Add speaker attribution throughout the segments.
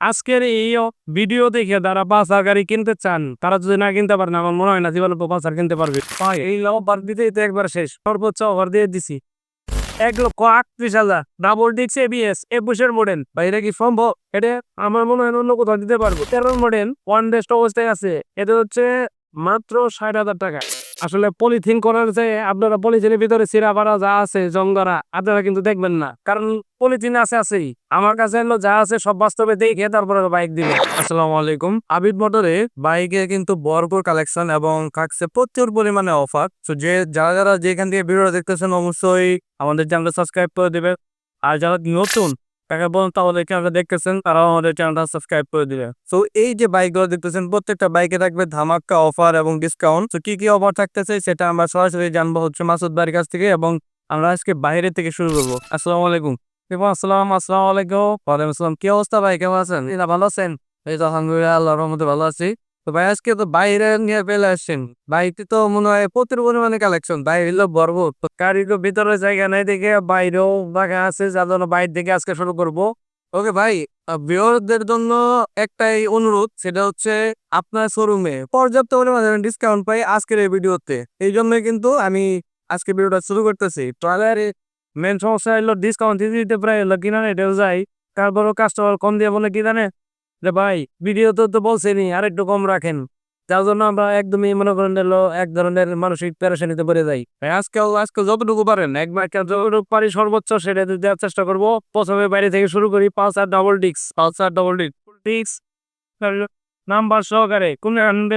Speaker 1: আজকের এই ভিডিও দেখে যারা পাঁচার গাড়ি কিনতে চান, তারা যদি না কিনতে পারেন, আমার মনে হয় না জীবনে পাঁচার কিনতে পারবে। এই অফার দিতেই তো একবার শেষ। সর্বোচ্চ অফার দিয়ে দিছি। এক লক্ষ আটত্রিশ হাজার। ডাবল ডিক্স এবিএস একুশের মডেল বা এটা কি সম্ভব? এটা আমার মনে হয় অন্য কোথাও দিতে পারব। তেরোর মডেল ওয়ান ডেস্ট অবস্থায় আছে। এটা হচ্ছে মাত্র ষাট হাজার টাকা। আসলে পলিথিন করার যে আপনারা পলিথিনের ভিতরে সিরা পাড়া যা আছে, জঙ্গরা, আপনারা কিন্তু দেখবেন না। কারণ পলিথিন আছে আছেই। আমার কাছে হলো যা আছে সব বাস্তবে দেখে তারপরে বাইক দিবে। আসসালামু আলাইকুম। আবিদ মোটরে বাইকে কিন্তু ভরপুর কালেকশন এবং থাকছে প্রচুর পরিমাণে অফার তো যে, যারা যারা যেখান থেকে ভিডিও দেখতেছেন, অবশ্যই আমাদের চ্যানেল সাবস্ক্রাইব করে দিবে আর যারা নতুন তাহলে দেখতেছেন, তারাও আমাদের চ্যানেলটা সাবস্ক্রাইব করে তো এই যে বাইকগুলো দেখতেছেন, প্রত্যেকটা বাইকে থাকবে ধামাক্কা অফার এবং ডিসকাউন্ট তো কি কি অফার থাকতেছে সেটা আমরা সরাসরি জানব হচ্ছে মাসুদ ভাইয়ের কাছ থেকে এবং আমরা আজকে বাইরে থেকে শুরু করব। আসসালামু আলাইকুম। আসসালাম, আসসালামু আলাইকুম। ওয়ালাইকুম আসসালাম। কি অবস্থা ভাই? কেমন আছেন? ভালো আছেন এই তো আলহামদুলিল্লাহ ভালো আছি। তো ভাই, আজকে তো বাইরে নিয়ে ফেলে আসছেন। বাইকটি তো মনে হয় প্রচুর পরিমাণে কালেকশন বাইরে হলো বর্ব তো গাড়ির ভিতরে জায়গা নাই দেখে বাইরেও জায়গা আছে, যার জন্য বাইরে থেকে আজকে শুরু করব। ওকে ভাই ভিউয়ারদের জন্য একটাই অনুরোধ, সেটা হচ্ছে আপনার শোরুমে পর্যাপ্ত পরিমাণে ডিসকাউন্ট পাই আজকের এই ভিডিওতে। এই জন্য কিন্তু আমি আজকে ভিডিওটা শুরু করতেছি। ট্রাইলারে মেন সমস্যা হলো ডিসকাউন্ট দিতে দিতে প্রায় হলো কিনা এটাও যাই। তারপরও কাস্টমার কম দিয়ে বলে কি জানে? যে ভাই ভিডিও তো তো বলছেনি আর একটু কম রাখেন। যার জন্য আমরা একদমই মনে করেন এক ধরনের মানসিক প্যারেশানিতে পড়ে যাই। ভাই, আজকে যতটুকু পারেন একবার যতটুকু পারি, সর্বোচ্চ সেটা দেওয়ার চেষ্টা করব, প্রথমে বাইরে থেকে শুরু করি, পালসার ডাবল ডিক্স পালসার ডাবল ডিক্স ডিক্স নাম্বার সহকারে, কোন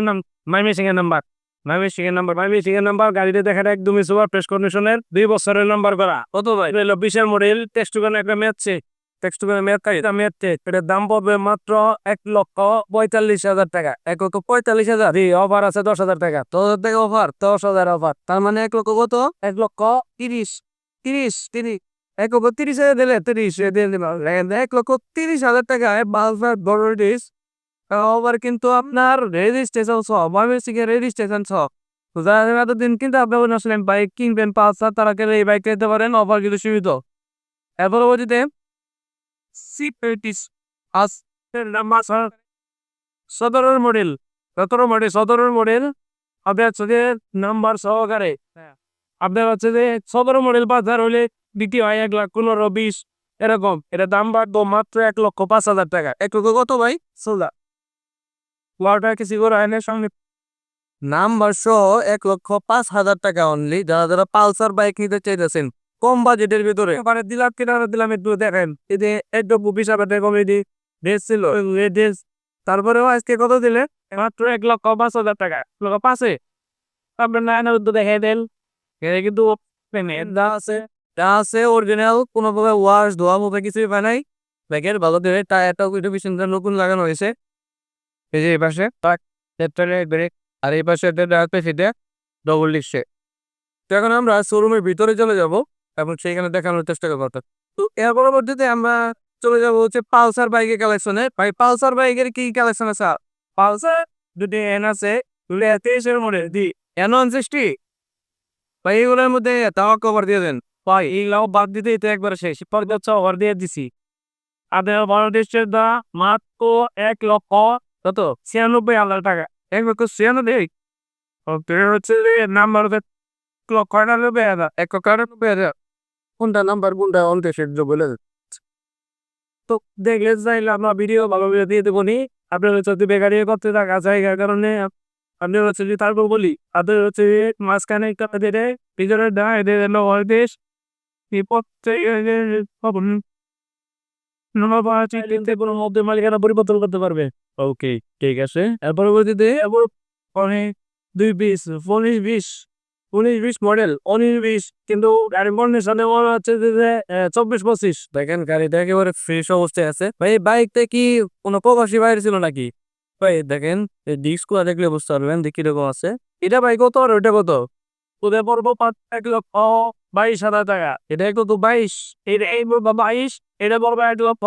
Speaker 1: নাম? মাইমেসিং এর নাম্বার। মাইমেসিং এর নাম্বার। মাইমেসিং এর নাম্বার, গাড়িতে দেখা একদমই সুপার ফ্রেশ কন্ডিশনের দুই বছরের নাম্বার করা। কত ভাই? বিশের মডেল টুকানে একটা মেয়াচ্ছে টেক্সট টুকানে মেয়াদ কাজ এটা মেয়াচ্ছে এটার দাম পড়বে মাত্র এক লক্ষ পঁয়তাল্লিশ হাজার টাকা। এক লক্ষ পঁয়তাল্লিশ হাজার। জি অফার আছে দশ হাজার টাকা। দশ হাজার টাকা অফার দশ হাজার অফার তার মানে এক লক্ষ কত? এক লক্ষ তিরিশ। তিরিশ তিরিশ। এক লক্ষ তিরিশ হাজার দিলে তিরিশ এক লক্ষ তিরিশ হাজার টাকায় বালফার বড় ডিস আবার কিন্তু আপনার রেজিস্ট্রেশন সহ ময়মনসিংহের রেজিস্ট্রেশন সহ। তো যারা এতদিন কিন্তু আপনি আসলেন। বাইক কিনবেন পালসার তারা গেলে এই বাইক কিনতে পারেন। অফার কিন্তু সীমিত। এর পরবর্তীতে সি পেটিস আস নাম্বার সতেরোর মডেল সতেরো মডেল সতেরোর মডেল আপনার হচ্ছে যে নাম্বার সহকারে আপনার হচ্ছে যে সতেরো মডেল বাজার হলে বিক্রি হয় এক লাখ পনেরো বিশ এরকম এটা দাম বাড়বো মাত্র এক লক্ষ পাঁচ হাজার টাকা এক লক্ষ কত ভাই সোজা ওয়াটা কিছু করে আইনের সঙ্গে নাম্বার সহ এক লক্ষ পাঁচ হাজার টাকা অনলি যারা যারা পালসার বাইক নিতে চাইতেছেন কম বাজেটের ভিতরে। মানে দিলাম কিনা দিলাম একটু দেখেন। এই যে একটু বিশ হাজার কমেডি ড্রেস ছিল। এই ড্রেস তারপরেও আজকে কত দিলে মাত্র এক লক্ষ পাঁচ হাজার টাকা। লক্ষ পাঁচে? আপনার নায়না উদ্যোগ দেখাই দেন। এটা কিন্তু যা আছে যা আছে অরিজিনাল কোনো প্রকার ওয়াশ ধোয়া মুখে কিছুই পায় নাই। ব্যাগের ভালো দেবে টায়ারটাও একটু পিছন নতুন লাগানো হয়েছে। এই যে এই পাশে ব্রেক। আর এই পাশে একটা ডাক পেছিতে ডবল লিখছে তো এখন আমরা শোরুমের ভিতরে চলে যাব। এবং সেইখানে দেখানোর চেষ্টা করব অর্থাৎ। তো এর পরবর্তীতে আমরা চলে যাব হচ্ছে পালসার বাইকের কালেকশনে। ভাই, পালসার বাইকের কি কালেকশন আছে? পালসার দুটি এন আছে তেইশের model the N one sixty ভাই, এগুলোর মধ্যে কভার দিয়ে দেন। ভাই বাদ দিতে তো একবার শেষ। অফার দিয়ে দিছি। আপনার বাংলাদেশের দা মাত্র এক লক্ষ কত? ছিয়ানব্বই হাজার টাকা। এক লক্ষ ছিয়ানব্বই? হচ্ছে নাম্বার এক লক্ষ আটানব্বই হাজার। এক লক্ষ আটানব্বই হাজার। কোনটা নাম্বার কোনটা অন্তে সেদ্ধ বলে তো দেখলে চাইলে আমরা ভিডিও ভালো ভিডিও দিয়ে দেবো নি। আপনার হচ্ছে বেকারি করতে থাকা জায়গার কারণে আপনি হচ্ছে যে তারপর বলি, আপনার হচ্ছে মাঝখানে একটা দিয়ে ভিতরে দেয় এদের হলো দেশ পরিবর্তন করতে পারবে। ওকে ঠিক আছে। এর পরবর্তীতে দুই বিশ উনিশ বিশ। উনিশ বিশ মডেল, উনিশ বিশ, কিন্তু গাড়ির কন্ডিশনে মনে হচ্ছে যে চব্বিশ পঁচিশ। দেখেন গাড়িটা একেবারে ফ্রেশ অবস্থায় আছে। ভাই এই বাইকটা কি কোনো প্রবাসী বাইরে ছিল নাকি? ভাই, দেখেন ডিস্কগুলা দেখলে বুঝতে পারবেন যে কীরকম আছে। এটা ভাই কত আর ওইটা কত? ওদের পড়ব পাঁচ, এক লক্ষ বাইশ হাজার টাকা। এটা একটু তো বাইশ, এটা এই বাইশ, এটা পড়ব এক লক্ষ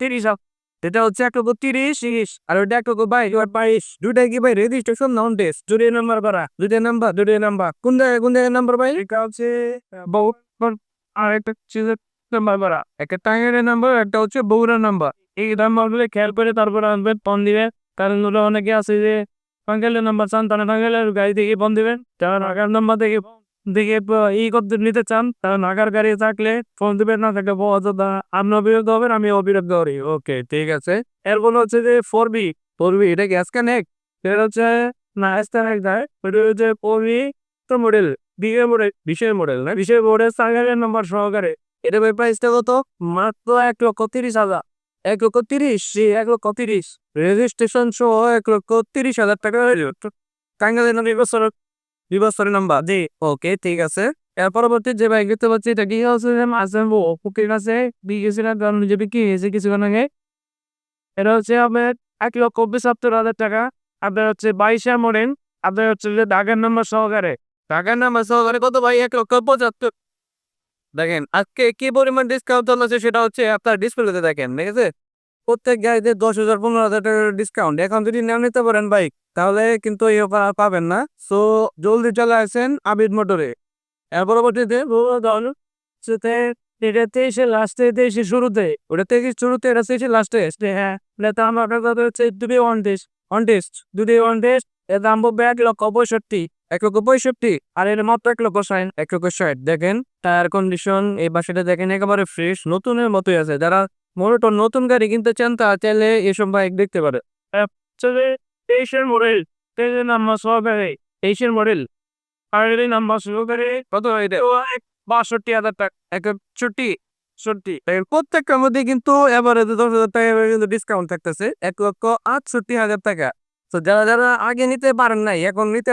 Speaker 1: তিরিশ হাজার। এটা হচ্ছে এক লক্ষ তিরিশ আর ওটা এক লক্ষ বাইশ আর বাইশ দুটাই কি ভাই? রেজিস্ট্রেশন নন টেস্ট দুটোই নাম্বার করা দুটোই নাম্বার দুটোই নাম্বার কোন জায়গায় কোন জায়গায় নাম্বার ভাই? এটা হচ্ছে বহু আর একটা চিজের নাম্বার করা, একটা টাঙ্গের নাম্বার একটা হচ্ছে বগুড়ার নাম্বার এই নাম্বারগুলো খেয়াল করে তারপরে আনবেন ফোন দিবেন, কারণ ওরা অনেকে আছে যে টাঙ্গাইলের নাম্বার চান, তারা টাঙ্গাইলের গাড়ি থেকে ফোন দিবেন, যারা নাম্বার থেকে দেখে ই করতে নিতে চান? তারা নাগার গাড়ি থাকলে ফোন দিবেন না, থাকলে আপনি অবিরুদ্ধ হবেন, আমি অবিরুদ্ধ করি ওকে, ঠিক আছে। এরপর হচ্ছে যে ফোর বি ফোর বি এটা গ্যাস কানেক্ট এটা হচ্ছে, না গ্যাস কানেক্ট এটা হচ্ছে ফোর বি তো মডেল বিএ মডেল বিশের মডেল, না? বিশের মডেল সাঙ্গারের নাম্বার সহকারে। এটা প্রাইসটা কত? মাত্র এক লক্ষ তিরিশ হাজার। এক লক্ষ তিরিশ? এক লক্ষ তিরিশ। রেজিস্ট্রেশন সহ এক লক্ষ তিরিশ হাজার টাকা টাঙ্গাইলের নাম বছরের নাম্বার জি। ওকে ঠিক আছে। এর পরবর্তী যে বাইক দেখতে পাচ্ছি এটা কি হচ্ছে মাঝেম্বো পুকুরের কাছে বিকেছিলাম কারণ যে বিক্রি হয়েছে কিছুক্ষণ আগে এটা হচ্ছে আপনার এক লক্ষ পঁচাত্তর হাজার টাকা। আপনার হচ্ছে বাইশে মডেল আপনার হচ্ছে যে ঢাকার নাম্বার সহকারে। ঢাকার নাম্বার সহকারে কত ভাই? এক লক্ষ পঁচাত্তর। দেখেন আজকে কি পরিমাণ ডিসকাউন্ট চলছে সেটা হচ্ছে আপনার ডিসপ্লেতে দেখেন ঠিক আছে? প্রত্যেক গাড়িতে দশ হাজার পনেরো হাজার টাকার ডিসকাউন্ট এখন যদি না নিতে পারেন বাইক তাহলে কিন্তু এই অফার আর পাবেন না। সো, জলদি চলে আসেন আবিদ মোটরে। এর পরবর্তীতে এটা তেইশে লাস্টে তেইশে শুরুতে ওটা তেইশ শুরুতে, এটা তেইশে লাস্টে হ্যাঁ এটা আমার কথা হচ্ছে দুটি ওয়ান টেস্ট ওয়ান টেস্ট দুটি ওয়ান টেস্ট এর দাম পড়বে এক লক্ষ পঁয়ষট্টি, এক লক্ষ পঁয়ষট্টি, আর এর মাত্র এক লক্ষ ষাট, এক লক্ষ ষাট। দেখেন টায়ার কন্ডিশন এই বাসাটা দেখেন একেবারে ফ্রেশ নতুনের মতোই আছে। যারা মোটর নতুন গাড়ি কিনতে চান তা চাইলে এসব বাইক দেখতে পারে। তেইশের মডেল তেইশের নাম্বার সহকারে তেইশের মডেল আর এর নাম্বার সহকারে কত এটা? বাষট্টি হাজার টাকা। একষট্টি সত্যি প্রত্যেকটার মধ্যে কিন্তু এবারে দশ হাজার টাকা কিন্তু ডিসকাউন্ট থাকতেছে। এক লক্ষ আটষট্টি হাজার টাকা। তো যারা যারা আগে নিতে পারেন নাই এখন নিতে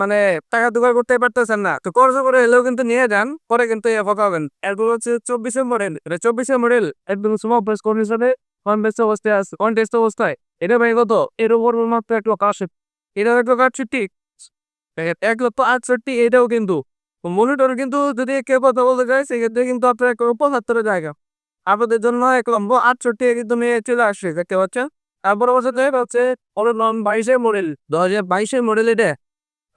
Speaker 1: মানে টাকা জোগাড় করতে পারতেছেন না তো খরচ করে এলেও কিন্তু নিয়ে যান পরে কিন্তু এ ফকাবেন এরপর হচ্ছে চব্বিশের মডেল চব্বিশের মডেল একদম স্মল প্রেস কন্ডিশনে কম বেস্ট অবস্থায় আছে কন টেস্ট অবস্থায়। এটা ভাই কত? এর উপর মাত্র এক লক্ষ আশি। এটা এক লক্ষ আটষট্টি। এক লক্ষ আটষট্টি, এটাও কিন্তু। মনিটর কিন্তু যদি কেউ কথা বলতে চায়, সেক্ষেত্রে কিন্তু আপনার এক লক্ষ পঁচাত্তরের জায়গা। আপনাদের জন্য এক লক্ষ আটষট্টি কিন্তু মেয়ে চলে আসছে, দেখতে পাচ্ছেন? তারপরে হচ্ছে নাম বাইশের মডেল দু হাজার বাইশের মডেল এটা।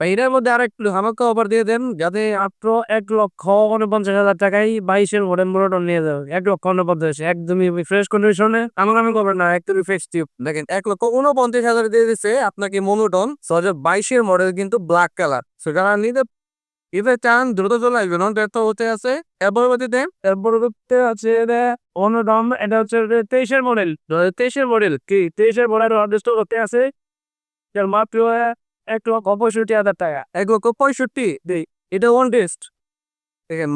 Speaker 1: এটার মধ্যে আর একটু আমাকে অফার দিয়ে দেন, যাতে মাত্র এক লক্ষ উনপঞ্চাশ হাজার টাকায় বাইশের মডেল মোটর নিয়ে যাবে। এক লক্ষ উনপঞ্চাশ, একদমই ফ্রেশ কন্ডিশনে আমার আমি করবেন না, একদমই ফ্রেশ টিউব দেখেন, এক লক্ষ উনপঞ্চাশ হাজার দিয়ে দিচ্ছে আপনাকে মনোটন হাজার বাইশের মডেল কিন্তু ব্ল্যাক কালার সেটা নিতে এবার চান, দ্রুত চলে আসবেন, অন্তত তো হতে আছে। এর পরবর্তীতে এর পরবর্তীতে আছে এটা অন্যতম এটা হচ্ছে তেইশের মডেল তেইশের মডেল কি? তেইশের মডেল অর্ডার করতে আছে। মাত্র এক লক্ষ পঁয়ষট্টি হাজার টাকা। এক লক্ষ পঁয়ষট্টি এটা ওয়ান টেস্ট দেখেন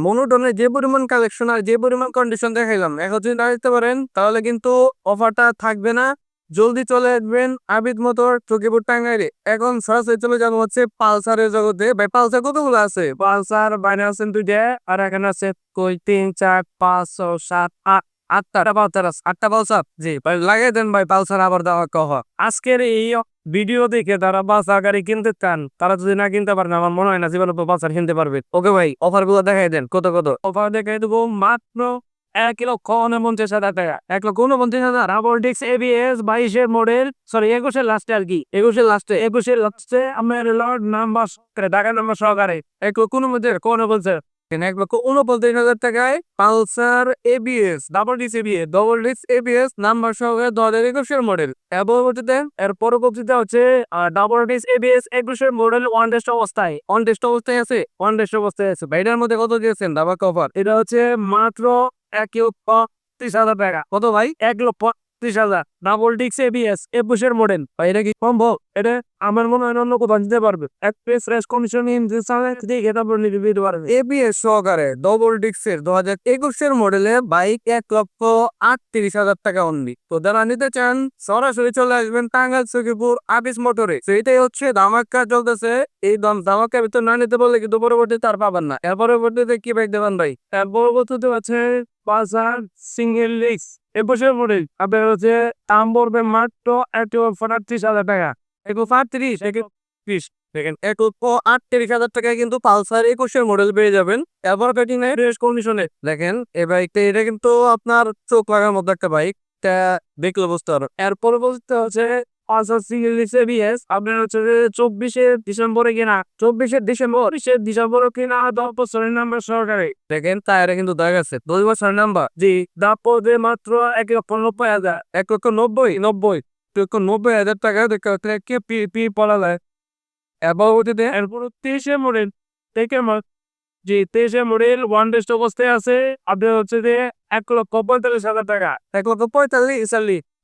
Speaker 1: যে পরিমাণ কালেকশন আর যে পরিমাণ কন্ডিশন দেখাইলাম এখন যদি দিতে পারেন, তাহলে কিন্তু অফারটা থাকবে না। জলদি চলে আসবেন আবিদ মোটর, চকিপুর টাঙ্গাইলে। এখন সরাসরি চলে যাব হচ্ছে পালসারের জগতে। ভাই, পালসার কতগুলো আছে? পালসার, বাইরে আছেন দুইটা, আর এখানে আছে কই, তিন, চার, পাঁচ, ছয়, সাত, আট। আটটা পালসার আছে আটটা পালসার জি, ভাই দেন ভাই পালসার আবার দেওয়া কহ। আজকের এই ভিডিও দেখে তারা বাসা গাড়ি কিনতে চান, তারা যদি না কিনতে পারেন, আমার মনে হয় না জীবনে বাসার কিনতে পারবে। ওকে ভাই অফারগুলো দেখাই দেন, কত কত? অফার দেখাই দেবো মাত্র এক লক্ষ উনপঞ্চাশ হাজার টাকা। এক লক্ষ উনপঞ্চাশ হাজার আবলটিক্স এবিএস বাইশের মডেল সরি একুশের লাস্টে আর কি। একুশের লাস্টে একুশের লাস্টে আমার লর্ড নাম্বার ঢাকা নাম্বার সহকারে, এক লক্ষ উনপঞ্চাশ কোন বলছে এক লক্ষ উনপঞ্চাশ হাজার টাকায় Pulsar ABS double disc ABS double disc ABS number সহকারে দু হাজার একুশের মডেল এর পরবর্তীতে এর পরবর্তীতে হচ্ছে ডাবল ডিস এবিএস একুশের মডেল ওয়ান টেস্ট অবস্থায়। ওয়ান টেস্ট অবস্থায় আছে? ওয়ান টেস্ট অবস্থায় আছে। বাইরের মধ্যে কত দিয়েছেন? দাবা কভার এটা হচ্ছে মাত্র এক লক্ষ ত্রিশ হাজার টাকা। কত ভাই? এক লক্ষ ত্রিশ হাজার। ডাবল ডিক্স এবিএস একুশের মডেল এটা কি সম্ভব? এটা আমার মনে হয় অন্য কোথাও দিতে পারবে। এক পেস রেস দেখে তারপর নিতে দিতে পারবে এবিএস সহকারে ডবল ডিক্সের দু হাজার একুশের মডেলে বাইক এক লক্ষ আটত্রিশ হাজার টাকা অনলি তো যারা নিতে চান, সরাসরি চলে আসবেন টাঙ্গাইল সখীপুর আবিস মোটরে তো হচ্ছে ধামাক্কা চলতেছে। এই দাম ধামাক্কার ভিতর না নিতে বললে কিন্তু পরবর্তীতে আর পাবেন না। এর পরবর্তীতে কি বাইক দেবেন ভাই? এর পরবর্তীতে আছে পালসার সিঙ্গেল লিক্স বছর মডেল আপনার হচ্ছে দাম পড়বে মাত্র এক লক্ষ আটত্রিশ হাজার টাকা। এক লক্ষ আটত্রিশ এক ত্রিশ। দেখেন, এক লক্ষ আটত্রিশ হাজার টাকায় কিন্তু পালসার একুশের মডেল পেয়ে যাবেন। এবার ব্যাটিং নাই ফ্রেশ কন্ডিশনে দেখেন, এই বাইকটা এটা কিন্তু আপনার চোখ লাগার মতো একটা বাইক তা দেখলে বুঝতে পারবেন। এর পরবর্তীতে হচ্ছে আপনার হচ্ছে চব্বিশে ডিসেম্বরে কিনা চব্বিশে ডিসেম্বর বিশে ডিসেম্বরে কিনা দশ বছরের নাম্বার সরকারি দেখেন কিন্তু দেখা গেছে দুই বছরের নাম্বার। জি দাপদে মাত্র এক লক্ষ নব্বই হাজার। এক লক্ষ নব্বই নব্বই এক লক্ষ নব্বই হাজার টাকা দেখে পি পি পড়া যায়। এবং ওটিতে এরপর তেইশে মডেল থেকে জি তেইশে মডেল ওয়ান টেস্ট অবস্থায় আছে আপনার হচ্ছে যে এক লক্ষ পঁয়তাল্লিশ হাজার টাকা। এক লক্ষ পঁয়তাল্লিশ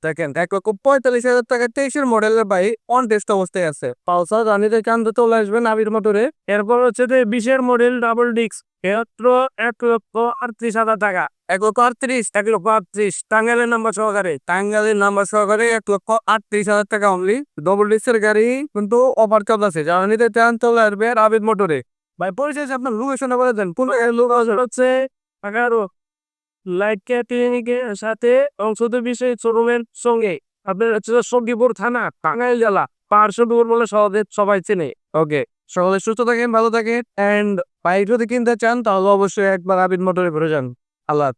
Speaker 1: দেখেন, এক লক্ষ পঁয়তাল্লিশ হাজার টাকা তেইশের মডেলের বাইক অন টেস্ট অবস্থায় আছে। পালসার রানিতে কান্দে চলে আসবে নাবির মোটরে। এরপর হচ্ছে যে বিশের মডেল ডাবল ডিস্ক মাত্র এক লক্ষ আটত্রিশ হাজার টাকা। এক লক্ষ আটত্রিশ, এক লক্ষ আটত্রিশ। টাঙ্গাইলের নাম্বার সহকারে। টাঙ্গাইলের নাম্বার সহকারে এক লক্ষ আটত্রিশ হাজার টাকা অনলি ডবল ডিস্কের গাড়ি কিন্তু অফার চল আছে। যারা নিতে চলে আসবে রাবিদ মোটরে। ভাই পরিচয় আপনার লোকেশনে বলে দেন। কোন লোক হচ্ছে? লাইট ক্লিনিকের সাথে অংশত বিষয় শোরুমের সঙ্গে আপনার হচ্ছে সঙ্গীপুর থানা, টাঙ্গাইল জেলা পার্শ্বপুর বলে সহজে সবাই চেনে ওকে সকলে সুস্থ থাকেন, ভালো থাকেন অ্যান্ড বাইক যদি কিনতে চান তাহলে অবশ্যই একবার আবির মোটরে ঘুরে যান আল্লাহ।